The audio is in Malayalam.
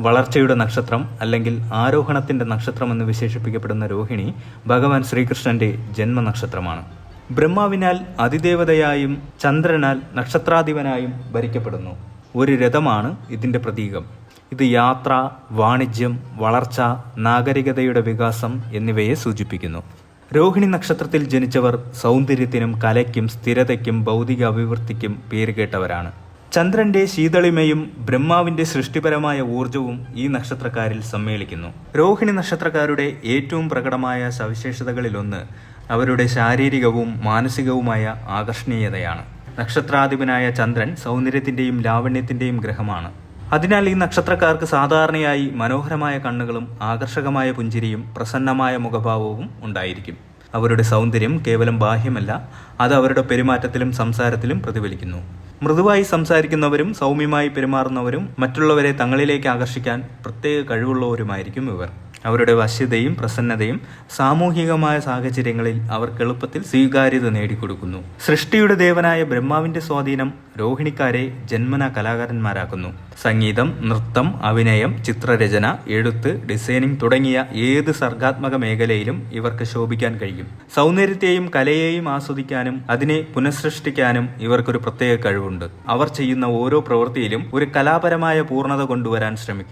വളർച്ചയുടെ നക്ഷത്രം അല്ലെങ്കിൽ ആരോഹണത്തിന്റെ നക്ഷത്രം എന്ന് വിശേഷിപ്പിക്കപ്പെടുന്ന രോഹിണി ഭഗവാൻ ശ്രീകൃഷ്ണന്റെ ജന്മനക്ഷത്രമാണ്. ബ്രഹ്മാവിനാൽ അതിദേവതയായും ചന്ദ്രനാൽ നക്ഷത്രാധിപനായും ഭരിക്കപ്പെടുന്നു. ഒരു രഥമാണ് ഇതിന്റെ പ്രതീകം. ഇത് യാത്ര വാണിജ്യം വളർച്ച നാഗരികതയുടെ വികാസം എന്നിവയെ സൂചിപ്പിക്കുന്നു. രോഹിണി നക്ഷത്രത്തിൽ ജനിച്ചവർ സൗന്ദര്യത്തിനും കലയ്ക്കും സ്ഥിരതയ്ക്കും ഭൗതിക അഭിവൃദ്ധിക്കും പേരുകേട്ടവരാണ് ചന്ദ്രന്റെ ശീതളിമയും ബ്രഹ്മാവിന്റെ സൃഷ്ടിപരമായ ഊർജവും ഈ നക്ഷത്രക്കാരിൽ സമ്മേളിക്കുന്നു. രോഹിണി നക്ഷത്രക്കാരുടെ ഏറ്റവും പ്രകടമായ സവിശേഷതകളിലൊന്ന് അവരുടെ ശാരീരികവും മാനസികവുമായ ആകർഷണീയതയാണ്. നക്ഷത്രാധിപനായ ചന്ദ്രൻ സൗന്ദര്യത്തിന്റെയും ലാവണ്യത്തിന്റെയും ഗ്രഹമാണ്. അതിനാൽ ഈ നക്ഷത്രക്കാർക്ക് സാധാരണയായി മനോഹരമായ കണ്ണുകളും ആകർഷകമായ പുഞ്ചിരിയും പ്രസന്നമായ മുഖഭാവവും ഉണ്ടായിരിക്കും. അവരുടെ സൗന്ദര്യം കേവലം ബാഹ്യമല്ല അത് അവരുടെ പെരുമാറ്റത്തിലും സംസാരത്തിലും പ്രതിഫലിക്കുന്നു. മൃദുവായി സംസാരിക്കുന്നവരും സൗമ്യമായി പെരുമാറുന്നവരും മറ്റുള്ളവരെ തങ്ങളിലേക്ക് ആകർഷിക്കാൻ പ്രത്യേക കഴിവുള്ളവരുമായിരിക്കും ഇവർ. അവരുടെ വശ്യതയും പ്രസന്നതയും സാമൂഹികമായ സാഹചര്യങ്ങളിൽ അവർക്ക് എളുപ്പത്തിൽ സ്വീകാര്യത നേടിക്കൊടുക്കുന്നു. സൃഷ്ടിയുടെ ദേവനായ ബ്രഹ്മാവിന്റെ സ്വാധീനം രോഹിണിക്കാരെ ജന്മന കലാകാരന്മാരാക്കുന്നു. സംഗീതം നൃത്തം അഭിനയം ചിത്രരചന എഴുത്ത് ഡിസൈനിങ് തുടങ്ങിയ ഏത് സർഗാത്മക മേഖലയിലും ഇവർക്ക് ശോഭിക്കാൻ കഴിയും. സൗന്ദര്യത്തെയും കലയെയും ആസ്വദിക്കാനും അതിനെ പുനഃസൃഷ്ടിക്കാനും ഇവർക്കൊരു പ്രത്യേക കഴിവുണ്ട്. അവർ ചെയ്യുന്ന ഓരോ പ്രവൃത്തിയിലും ഒരു കലാപരമായ പൂർണത കൊണ്ടുവരാൻ ശ്രമിക്കും.